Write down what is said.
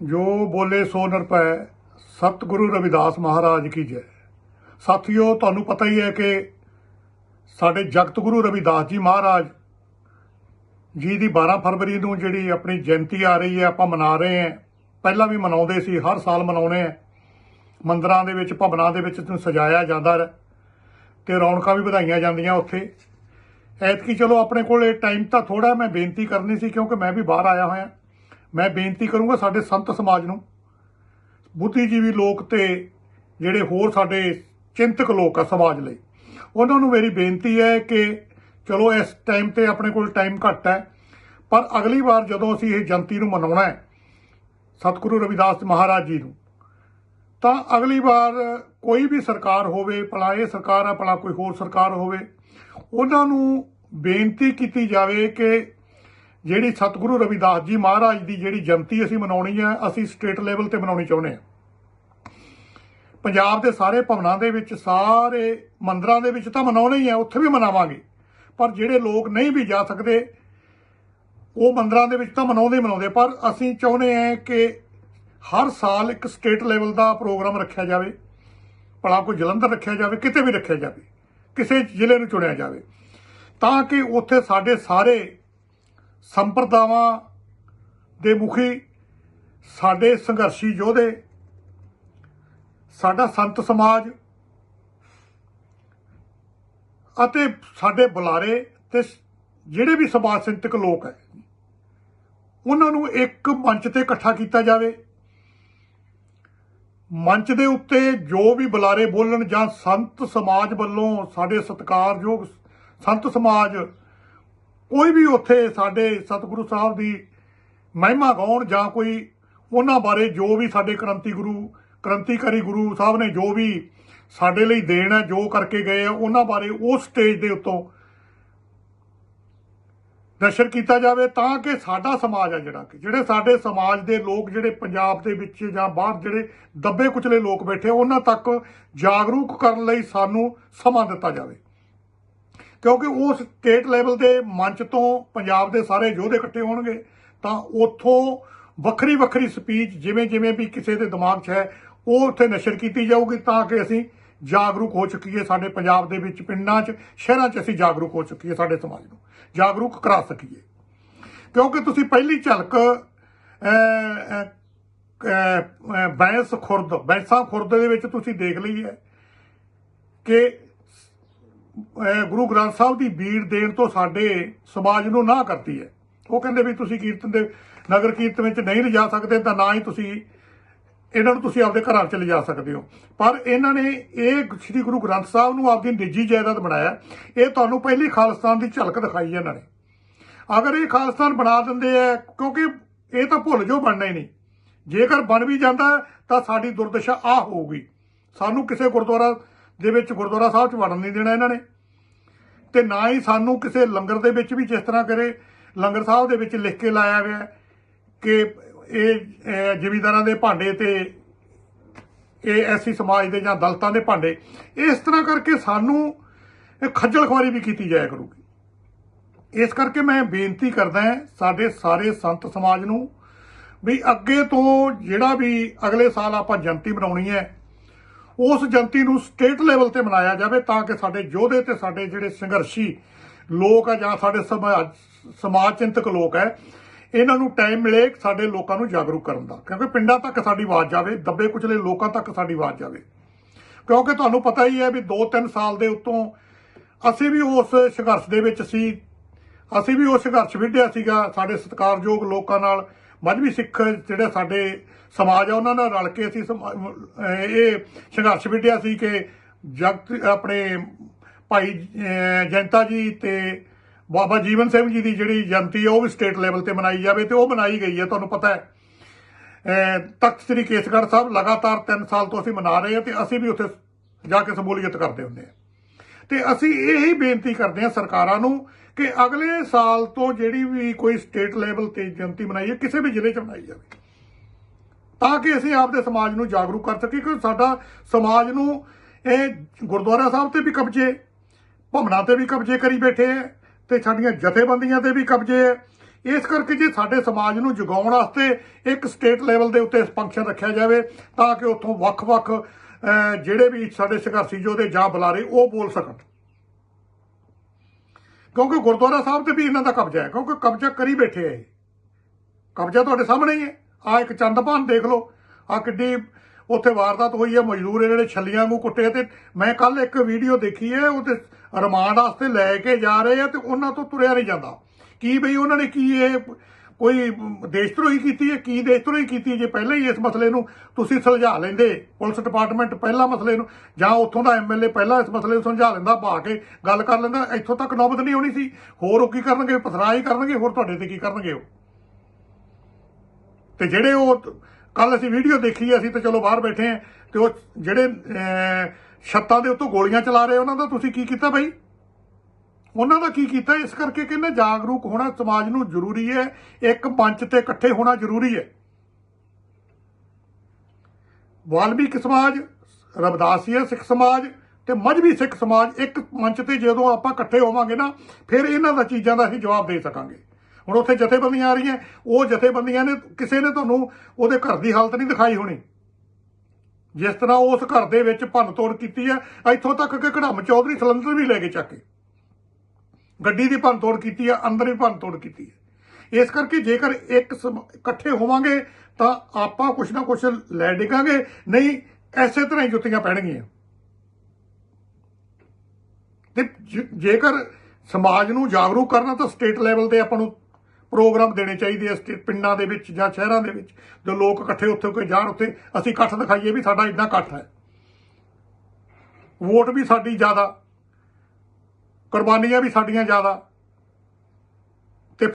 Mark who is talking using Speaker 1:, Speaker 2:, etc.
Speaker 1: ਜੋ ਬੋਲੇ ਸੋ ਨਿਰਪੈ ਸਤਿਗੁਰੂ ਰਵਿਦਾਸ ਮਹਾਰਾਜ ਕੀ ਜੈ। ਸਾਥੀਓ, ਤੁਹਾਨੂੰ ਪਤਾ ਹੀ ਹੈ ਕਿ ਸਾਡੇ ਜਗਤ ਗੁਰੂ ਰਵਿਦਾਸ ਜੀ ਮਹਾਰਾਜ ਜੀ ਦੀ 12 ਫਰਵਰੀ ਨੂੰ ਜਿਹੜੀ ਆਪਣੀ ਜਯੰਤੀ ਆ ਰਹੀ ਹੈ, ਆਪਾਂ ਮਨਾ ਰਹੇ ਹਾਂ। ਪਹਿਲਾਂ ਵੀ ਮਨਾਉਂਦੇ ਸੀ, ਹਰ ਸਾਲ ਮਨਾਉਨੇ ਆ ਮੰਦਰਾਂ ਦੇ ਵਿੱਚ, ਭਵਨਾਂ ਦੇ ਵਿੱਚ ਸਜਾਇਆ ਜਾਂਦਾ ਹੈ ਤੇ ਰੌਣਕਾਂ ਵੀ ਵਧਾਈਆਂ ਜਾਂਦੀਆਂ ਉੱਥੇ। ਐਤਕੀ ਚਲੋ ਆਪਣੇ ਕੋਲ ਇਹ ਟਾਈਮ ਤਾਂ ਥੋੜਾ ਮੈਂ ਬੇਨਤੀ ਕਰਨੀ ਸੀ, ਕਿਉਂਕਿ ਮੈਂ ਵੀ ਬਾਹਰ ਆਇਆ ਹੋਇਆ। ਮੈਂ ਬੇਨਤੀ ਕਰੂੰਗਾ ਸਾਡੇ ਸੰਤ ਸਮਾਜ ਨੂੰ, ਬੁੱਧੀਜੀਵੀ ਲੋਕ ਤੇ ਜਿਹੜੇ ਹੋਰ ਸਾਡੇ ਚਿੰਤਕ ਲੋਕ ਆ ਸਮਾਜ ਲਈ, ਉਹਨਾਂ ਨੂੰ ਮੇਰੀ ਬੇਨਤੀ ਹੈ ਕਿ ਚਲੋ ਇਸ ਟਾਈਮ ਤੇ ਆਪਣੇ ਕੋਲ ਟਾਈਮ ਘੱਟ ਹੈ, ਪਰ ਅਗਲੀ ਵਾਰ ਜਦੋਂ ਅਸੀਂ ਇਹ ਜਯੰਤੀ ਨੂੰ ਮਨਾਉਣਾ ਹੈ, ਸਤਿਗੁਰੂ ਰਵਿਦਾਸ ਮਹਾਰਾਜ ਜੀ ਨੂੰ, ਤਾਂ ਅਗਲੀ ਵਾਰ ਕੋਈ ਵੀ ਸਰਕਾਰ ਹੋਵੇ, ਭਲਾ ਇਹ ਸਰਕਾਰ ਆ, ਭਲਾ ਕੋਈ ਹੋਰ ਸਰਕਾਰ ਹੋਵੇ, ਉਹਨਾਂ ਨੂੰ ਬੇਨਤੀ ਕੀਤੀ ਜਾਵੇ ਕਿ ਜਿਹੜੀ ਸਤਿਗੁਰੂ ਰਵਿਦਾਸ ਜੀ ਮਹਾਰਾਜ ਦੀ ਜਿਹੜੀ ਜਯੰਤੀ ਅਸੀਂ ਮਨਾਉਣੀ ਹੈ, ਅਸੀਂ ਸਟੇਟ ਲੈਵਲ ਤੇ ਮਨਾਉਣੀ ਚਾਹੁੰਦੇ ਹਾਂ। ਪੰਜਾਬ ਦੇ ਸਾਰੇ ਭਵਨਾਂ ਦੇ ਵਿੱਚ, ਸਾਰੇ ਮੰਦਰਾਂ ਦੇ ਵਿੱਚ ਤਾਂ ਮਨਾਉਣਾ ਹੀ ਹੈ ਉੱਥੇ ਵੀ ਮਨਾਵਾਂਗੇ। ਪਰ ਜਿਹੜੇ ਲੋਕ ਨਹੀਂ ਵੀ ਜਾ ਸਕਦੇ, ਉਹ ਮੰਦਰਾਂ ਦੇ ਵਿੱਚ ਤਾਂ ਮਨਾਉਂਦੇ ਹੀ ਮਨਾਉਂਦੇ ਪਰ ਅਸੀਂ ਚਾਹੁੰਦੇ ਹਾਂ ਕਿ ਹਰ ਸਾਲ ਇੱਕ ਸਟੇਟ ਲੈਵਲ ਦਾ ਪ੍ਰੋਗਰਾਮ ਰੱਖਿਆ ਜਾਵੇ। ਭਲਾ ਕੋਈ ਜਲੰਧਰ ਰੱਖਿਆ ਜਾਵੇ, ਕਿਤੇ ਵੀ ਰੱਖਿਆ ਜਾਵੇ। ਕਿਸੇ ਜ਼ਿਲ੍ਹੇ ਨੂੰ ਚੁਣਿਆ ਜਾਵੇ। ਤਾਂ ਕਿ ਉੱਥੇ ਸਾਡੇ ਸਾਰੇ ਸੰਪਰਦਾਵਾਂ ਦੇ ਮੁਖੀ ਸਾਡੇ ਸੰਘਰਸ਼ੀ ਯੋਧੇ, ਸਾਡਾ ਸੰਤ ਸਮਾਜ ਅਤੇ ਸਾਡੇ ਬੁਲਾਰੇ ਤੇ ਜਿਹੜੇ ਵੀ ਸਮਾਜ ਸਿੰਤਕ ਲੋਕ ਹੈ, ਉਹਨਾਂ ਨੂੰ ਇੱਕ ਮੰਚ ਤੇ ਇਕੱਠਾ ਕੀਤਾ ਜਾਵੇ। ਮੰਚ ਦੇ ਉੱਤੇ ਜੋ ਵੀ ਬੁਲਾਰੇ ਬੋਲਣ ਜਾਂ ਸੰਤ ਸਮਾਜ ਵੱਲੋਂ ਸਾਡੇ ਸਤਿਕਾਰਯੋਗ ਸੰਤ ਸਮਾਜ ਕੋਈ ਵੀ ਉੱਥੇ ਸਾਡੇ ਸਤਿਗੁਰੂ ਸਾਹਿਬ ਦੀ ਮਹਿਮਾ ਗਾਉਣ ਜਾਂ ਕੋਈ ਉਹਨਾਂ ਬਾਰੇ ਜੋ ਵੀ ਸਾਡੇ ਕ੍ਰਾਂਤੀ ਗੁਰੂ, ਕ੍ਰਾਂਤੀਕਾਰੀ ਗੁਰੂ ਸਾਹਿਬ ਨੇ ਜੋ ਵੀ ਸਾਡੇ ਲਈ ਦੇਣ ਹੈ, ਜੋ ਕਰਕੇ ਗਏ ਆ ਉਹਨਾਂ ਬਾਰੇ ਉਸ ਸਟੇਜ ਦੇ ਉੱਤੋਂ ਦਰਸ਼ਨ ਕੀਤਾ ਜਾਵੇ ਤਾਂ ਕਿ ਸਾਡਾ ਸਮਾਜ ਆ ਜਿਹੜਾ ਕਿ, ਜਿਹੜੇ ਸਾਡੇ ਸਮਾਜ ਦੇ ਲੋਕ ਜਿਹੜੇ ਪੰਜਾਬ ਦੇ ਵਿੱਚ ਜਾਂ ਬਾਹਰ ਜਿਹੜੇ ਦੱਬੇ ਕੁਚਲੇ ਲੋਕ ਬੈਠੇ, ਉਹਨਾਂ ਤੱਕ ਜਾਗਰੂਕ ਕਰਨ ਲਈ ਸਾਨੂੰ ਸਮਾਂ ਦਿੱਤਾ ਜਾਵੇ। ਕਿਉਂਕਿ ਉਹ ਸਟੇਟ ਲੈਵਲ ਦੇ ਮੰਚ ਤੋਂ ਪੰਜਾਬ ਦੇ ਸਾਰੇ ਯੋਧੇ ਇਕੱਠੇ ਹੋਣਗੇ, ਤਾਂ ਉੱਥੋਂ ਵੱਖਰੀ ਵੱਖਰੀ ਸਪੀਚ ਜਿਵੇਂ ਜਿਵੇਂ ਵੀ ਕਿਸੇ ਦੇ ਦਿਮਾਗ 'ਚ ਹੈ, ਉਹ ਉੱਥੇ ਨਸ਼ਰ ਕੀਤੀ ਜਾਊਗੀ ਤਾਂ ਕਿ ਅਸੀਂ ਜਾਗਰੂਕ ਹੋ ਚੁੱਕੀਏ ਸਾਡੇ ਪੰਜਾਬ ਦੇ ਵਿੱਚ ਪਿੰਡਾਂ 'ਚ, ਸ਼ਹਿਰਾਂ 'ਚ ਅਸੀਂ ਜਾਗਰੂਕ ਹੋ ਚੁੱਕੀਏ ਸਾਡੇ ਸਮਾਜ ਨੂੰ, ਜਾਗਰੂਕ ਕਰਾ ਸਕੀਏ। ਕਿਉਂਕਿ ਤੁਸੀਂ ਪਹਿਲੀ ਝਲਕ ਬੈਂਸ ਖੁਰਦ, ਬੈਂਸਾਂ ਖੁਰਦ ਦੇ ਵਿੱਚ ਤੁਸੀਂ ਦੇਖ ਲਈ ਹੈ ਕਿ ਗੁਰੂ ਗ੍ਰੰਥ ਸਾਹਿਬ ਦੀ ਬੀੜ ਦੇਣ ਤੋਂ ਸਾਡੇ ਸਮਾਜ ਨੂੰ ਨਾ ਕਰਤੀ ਹੈ। ਉਹ ਕਹਿੰਦੇ ਵੀ ਤੁਸੀਂ ਕੀਰਤਨ ਦੇ ਨਗਰ ਕੀਰਤਨ ਵਿੱਚ ਨਹੀਂ ਲਿਜਾ ਸਕਦੇ, ਤਾਂ ਨਾ ਹੀ ਤੁਸੀਂ ਇਹਨਾਂ ਨੂੰ ਤੁਸੀਂ ਆਪਦੇ ਘਰਾਂ 'ਚ ਲਿਜਾ ਸਕਦੇ ਹੋ। ਪਰ ਇਹਨਾਂ ਨੇ ਇਹ ਸ੍ਰੀ ਗੁਰੂ ਗ੍ਰੰਥ ਸਾਹਿਬ ਨੂੰ ਆਪਦੀ ਨਿੱਜੀ ਜਾਇਦਾਦ ਬਣਾਇਆ। ਇਹ ਤੁਹਾਨੂੰ ਪਹਿਲੀ ਖਾਲਿਸਤਾਨ ਦੀ ਝਲਕ ਦਿਖਾਈ ਇਹਨਾਂ ਨੇ। ਅਗਰ ਇਹ ਖਾਲਸਤਾਨ ਬਣਾ ਦਿੰਦੇ ਆ, ਕਿਉਂਕਿ ਇਹ ਤਾਂ ਭੁੱਲ ਜੋ ਬਣਨਾ ਹੀ ਨਹੀਂ। ਜੇਕਰ ਬਣ ਵੀ ਜਾਂਦਾ, ਤਾਂ ਸਾਡੀ ਦੁਰਦਸ਼ਾ ਆ ਹੋਊਗੀ। ਸਾਨੂੰ ਕਿਸੇ ਗੁਰਦੁਆਰਾ ਦੇ ਵਿੱਚ ਗੁਰਦੁਆਰਾ ਸਾਹਿਬ 'ਚ ਵੜਨ ਨਹੀਂ ਦੇਣਾ ਇਹਨਾਂ ਨੇ। ਤੇ ਨਾ ਹੀ ਸਾਨੂੰ ਕਿਸੇ ਲੰਗਰ ਦੇ ਵਿੱਚ ਵੀ ਜਿਸ ਤਰ੍ਹਾਂ ਕਰੇ, ਲੰਗਰ ਸਾਹਿਬ ਦੇ ਵਿੱਚ ਲਿਖ ਕੇ ਲਾਇਆ ਹੋਇਆ ਕਿ ਇਹ ਜਮੀਦਾਰਾਂ ਦੇ ਭਾਂਡੇ ਤੇ, ਇਹ ਐਸੀ ਸਮਾਜ ਦੇ ਜਾਂ ਦਲਤਾਂ ਦੇ ਭਾਂਡੇ, ਇਸ ਤਰ੍ਹਾਂ ਕਰਕੇ ਸਾਨੂੰ ਖੱਜਲ ਖੁਆਰੀ ਵੀ ਕੀਤੀ ਜਾਇਆ ਕਰੂਗੀ। ਇਸ ਕਰਕੇ ਮੈਂ ਬੇਨਤੀ ਕਰਦਾ ਹਾਂ ਸਾਡੇ ਸਾਰੇ ਸੰਤ ਸਮਾਜ ਨੂੰ ਵੀ ਅੱਗੇ ਤੋਂ ਜਿਹੜਾ ਵੀ ਅਗਲੇ ਸਾਲ ਆਪਾਂ ਜਯੰਤੀ ਮਨਾਉਣੀ ਹੈ ਉਸ ਜਯੰਤੀ ਨੂੰ ਸਟੇਟ ਲੈਵਲ ਤੇ ਮਨਾਇਆ ਜਾਵੇ ਤਾਂ ਕਿ ਸਾਡੇ ਯੋਧੇ ਤੇ ਸਾਡੇ ਜਿਹੜੇ ਸੰਘਰਸ਼ੀ ਲੋਕ ਆ ਜਾਂ ਸਾਡੇ ਸਮਾਜ ਸਮਾਜ ਚਿੰਤਕ ਲੋਕ ਹੈ ਇਹਨਾਂ ਨੂੰ ਟਾਈਮ ਮਿਲੇ ਸਾਡੇ ਲੋਕਾਂ ਨੂੰ ਜਾਗਰੂਕ ਕਰਨ ਦਾ। ਕਿਉਂਕਿ ਪਿੰਡਾਂ ਤੱਕ ਸਾਡੀ ਆਵਾਜ਼ ਜਾਵੇ, ਦੱਬੇ ਕੁਚਲੇ ਲੋਕਾਂ ਤੱਕ ਸਾਡੀ ਆਵਾਜ਼ ਜਾਵੇ। ਕਿਉਂਕਿ ਤੁਹਾਨੂੰ ਪਤਾ ਹੀ ਹੈ ਵੀ 2-3 ਸਾਲ ਦੇ ਉੱਤੋਂ ਅਸੀਂ ਵੀ ਉਸ ਸੰਘਰਸ਼ ਦੇ ਵਿੱਚ ਸੀ, ਅਸੀਂ ਵੀ ਉਹ ਸੰਘਰਸ਼ ਵਿੱਢਿਆ ਸੀਗਾ, ਸਾਡੇ ਸਤਿਕਾਰਯੋਗ ਲੋਕਾਂ ਨਾਲ ਮਜਬੀ ਸਿੱਖ ਜਿਹੜੇ ਸਾਡੇ ਸਮਾਜ ਆ, ਉਹਨਾਂ ਨਾਲ ਰਲ ਕੇ ਅਸੀਂ ਸਮਾ- ਇਹ ਸੰਘਰਸ਼ ਵਿੱਢਿਆ ਸੀ ਕਿ ਜਗਤ ਆਪਣੇ ਭਾਈ, ਅਹ ਜਨਤਾ ਜੀ ਤੇ ਬਾਬਾ ਜੀਵਨ ਸਿੰਘ ਜੀ ਦੀ ਜਿਹੜੀ ਜਯੰਤੀ ਆ, ਉਹ ਵੀ ਸਟੇਟ ਲੈਵਲ ਤੇ ਮਨਾਈ ਜਾਵੇ ਤੇ ਉਹ ਮਨਾਈ ਗਈ ਹੈ ਤੁਹਾਨੂੰ ਪਤਾ ਹੈ। ਤਖਤ ਸ੍ਰੀ ਕੇਸਗੜ੍ਹ ਸਾਹਿਬ ਲਗਾਤਾਰ 3 ਸਾਲ ਤੋਂ ਅਸੀਂ ਮਨਾ ਰਹੇ ਹਾਂ ਤੇ ਅਸੀਂ ਵੀ ਉੱਥੇ ਜਾ ਕੇ ਸਮੂਲੀਅਤ ਕਰਦੇ ਹੁੰਦੇ ਹਾਂ ਤੇ ਅਸੀਂ ਇਹ ਹੀ ਬੇਨਤੀ ਕਰਦੇ ਹਾਂ ਸਰਕਾਰਾਂ ਨੂੰ ਕਿ ਅਗਲੇ ਸਾਲ ਤੋਂ ਜਿਹੜੀ ਵੀ ਕੋਈ ਸਟੇਟ ਲੈਵਲ ਤੇ ਜਯੰਤੀ ਮਨਾਈ ਹੈ, ਕਿਸੇ ਵੀ ਜ਼ਿਲ੍ਹੇ 'ਚ ਮਨਾਈ ਜਾਵੇ। ਤਾਂ ਕਿ ਅਸੀਂ ਆਪਦੇ ਸਮਾਜ ਨੂੰ ਜਾਗਰੂਕ ਕਰ ਸਕੀਏ ਕਿ ਸਾਡਾ ਸਮਾਜ ਨੂੰ ਇਹ ਗੁਰਦੁਆਰਾ ਸਾਹਿਬ ਤੇ ਵੀ ਕਬਜ਼ੇ, ਭਵਨਾਂ ਤੇ ਵੀ ਕਬਜ਼ੇ ਕਰੀ ਬੈਠੇ ਹੈ ਤੇ ਸਾਡੀਆਂ ਜਥੇਬੰਦੀਆਂ ਤੇ ਵੀ ਕਬਜ਼ੇ ਹੈ। ਇਸ ਕਰਕੇ ਜੇ ਸਾਡੇ ਸਮਾਜ ਨੂੰ ਜਗਾਉਣ ਵਾਸਤੇ ਇੱਕ ਸਟੇਟ ਲੈਵਲ ਦੇ ਉੱਤੇ ਫੰਕਸ਼ਨ ਰੱਖਿਆ ਜਾਵੇ, ਤਾਂ ਕਿ ਉੱਥੋਂ ਵੱਖ-ਵੱਖ ਜਿਹੜੇ ਵੀ ਸਾਡੇ ਸੰਘਰਸ਼ੀ ਯੋਧੇ ਜਾਂ ਬੁਲਾਰੇ ਉਹ ਬੋਲ ਸਕਣ। ਕਿਉਂਕਿ ਗੁਰਦੁਆਰਾ ਸਾਹਿਬ ਤੇ ਵੀ ਇਹਨਾਂ ਦਾ ਕਬਜ਼ਾ ਹੈ, ਕਿਉਂਕਿ ਕਬਜ਼ਾ ਕਰੀ ਬੈਠੇ ਆ ਇਹ। ਕਬਜ਼ਾ ਤੁਹਾਡੇ ਸਾਹਮਣੇ ਹੀ ਹੈ। ਆ ਇੱਕ ਚੰਦਪਾਨ ਦੇਖ ਲਓ। ਆ ਕਿੱਡੀ ਉੱਥੇ ਵਾਰਦਾਤ ਹੋਈ ਹੈ, ਮਜ਼ਦੂਰ ਜਿਹੜੇ ਛੱਲੀਆਂ ਨੂੰ ਕੁੱਟੇ ਤੇ ਮੈਂ ਕੱਲ ਇੱਕ ਵੀਡੀਓ ਦੇਖੀ ਹੈ ਉਹਤੇ ਰਿਮਾਂਡ ਵਾਸਤੇ ਲੈ ਕੇ ਜਾ ਰਹੇ ਆ ਤੇ ਉਹਨਾਂ ਤੋਂ ਤੁਰਿਆ ਨਹੀਂ ਜਾਂਦਾ। ਕੀ ਬਈ ਉਹਨਾਂ ਨੇ ਕੀ ਇਹ ਕੋਈ ਦੇਸ਼ ਧਰੋਹੀ ਕੀਤੀ ਹੈ? ਕੀ ਦੇਸ਼ ਧਰੋਹੀ ਕੀਤੀ ਹੈ ਜੇ ਪਹਿਲਾਂ ਹੀ ਇਸ ਮਸਲੇ ਨੂੰ ਤੁਸੀਂ ਸੁਲਝਾ ਲੈਂਦੇ? ਪੁਲਿਸ ਡਿਪਾਰਟਮੈਂਟ ਪਹਿਲਾਂ ਮਸਲੇ ਨੂੰ, ਜਾਂ ਉੱਥੋਂ ਦਾ ਐਮਐਲਏ ਪਹਿਲਾਂ ਇਸ ਮਸਲੇ ਨੂੰ ਸੁਲਝਾ ਲੈਂਦਾ, ਭਾ ਕੇ ਗੱਲ ਕਰ ਲੈਂਦਾ, ਇੱਥੋਂ ਤੱਕ ਨੌਬਤ ਨਹੀਂ ਹੋਣੀ ਸੀ। ਹੋਰ ਉਹ ਕੀ ਕਰਨਗੇ? ਪਥਰਾਈ ਕਰਨਗੇ? ਹੋਰ ਤੁਹਾਡੇ ਤੇ ਕੀ ਕਰਨਗੇ ਉਹ? ਤੇ ਜਿਹੜੇ ਉਹ ਕੱਲ ਅਸੀਂ ਵੀਡੀਓ ਦੇਖੀ ਅਸੀਂ ਤਾਂ ਚਲੋ ਬਾਹਰ ਬੈਠੇ ਆ ਤੇ ਉਹ ਜਿਹੜੇ ਛੱਤਾਂ ਦੇ ਉੱਤੋਂ ਗੋਲੀਆਂ ਚਲਾ ਰਹੇ ਉਹਨਾਂ ਦਾ ਤੁਸੀਂ ਕੀ ਕੀਤਾ ਬਈ? ਉਹਨਾਂ ਦਾ ਕੀ ਕੀਤਾ? ਇਸ ਕਰਕੇ ਕਹਿੰਦੇ ਜਾਗਰੂਕ ਹੋਣਾ ਸਮਾਜ ਨੂੰ ਜ਼ਰੂਰੀ ਹੈ। ਇੱਕ ਮੰਚ ਤੇ ਇਕੱਠੇ ਹੋਣਾ ਜ਼ਰੂਰੀ ਹੈ। ਵਾਲਮੀਕ ਸਮਾਜ ਰਵਦਾਸੀਆ ਸਿੱਖ ਸਮਾਜ ਤੇ ਮਜਬੀ ਸਿੱਖ ਸਮਾਜ। ਇੱਕ ਮੰਚ ਤੇ ਜਦੋਂ ਆਪਾਂ ਇਕੱਠੇ ਹੋਵਾਂਗੇ ਨਾ, ਫਿਰ ਇਹਨਾਂ ਦਾ ਚੀਜ਼ਾਂ ਦਾ ਅਸੀਂ ਜਵਾਬ ਦੇ ਸਕਾਂਗੇ। ਹੁਣ ਉੱਥੇ ਜਥੇਬੰਦੀਆਂ ਆ ਰਹੀਆਂ। ਉਹ ਜਥੇਬੰਦੀਆਂ ਨੇ, ਕਿਸੇ ਨੇ ਤੁਹਾਨੂੰ ਉਹਦੇ ਘਰ ਦੀ ਹਾਲਤ ਨਹੀਂ ਦਿਖਾਈ ਹੋਣੀ। ਜਿਸ ਤਰ੍ਹਾਂ ਉਸ ਘਰ ਦੇ ਵਿੱਚ ਭੰਨ ਤੋੜ ਕੀਤੀ ਹੈ, ਇੱਥੋਂ ਤੱਕ ਕਿ ਕੜਮ ਚੌਧਰੀ ਸਿਲੰਡਰ ਵੀ ਲੈ ਕੇ ਚੱਕੇ ਗੱਡੀ ਦੀ ਭੰਨ ਤੋੜ ਕੀਤੀ ਹੈ ਅੰਦਰ ਵੀ ਭੰਨ ਤੋੜ ਕੀਤੀ ਹੈ ਇਸ ਕਰਕੇ ਜੇਕਰ ਇੱਕ ਸਮ- ਇਕੱਠੇ ਹੋਵਾਂਗੇ, ਤਾਂ ਆਪਾਂ ਕੁਛ ਨਾ ਕੁਛ ਲੈ ਡਿੱਗਾਂਗੇ, ਨਹੀਂ, ਐਸੇ ਤਰ੍ਹਾਂ ਹੀ ਜੁੱਤੀਆਂ ਪੈਣਗੀਆਂ ਤੇ ਜੇਕਰ ਸਮਾਜ ਨੂੰ ਜਾਗਰੂਕ ਕਰਨਾ, ਤਾਂ ਸਟੇਟ ਲੈਵਲ ਤੇ ਆਪਾਂ ਨੂੰ ਪ੍ਰੋਗਰਾਮ ਦੇਣੇ ਚਾਹੀਦੇ ਆ ਸਟੇ- ਪਿੰਡਾਂ ਦੇ ਵਿੱਚ ਜਾਂ ਸ਼ਹਿਰਾਂ ਦੇ ਵਿੱਚ। ਜੋ ਲੋਕ ਇਕੱਠੇ ਉੱਥੇ ਕੋਈ ਜਾਣ, ਉੱਥੇ ਅਸੀਂ ਇਕੱਠ ਦਿਖਾਈਏ ਵੀ ਸਾਡਾ ਇੰਨਾ ਇਕੱਠ ਹੈ। ਵੋਟ ਵੀ ਸਾਡੀ ਜ਼ਿਆਦਾ ਕੁਰਬਾਨੀਆਂ ਵੀ ਸਾਡੀਆਂ ਜ਼ਿਆਦਾ।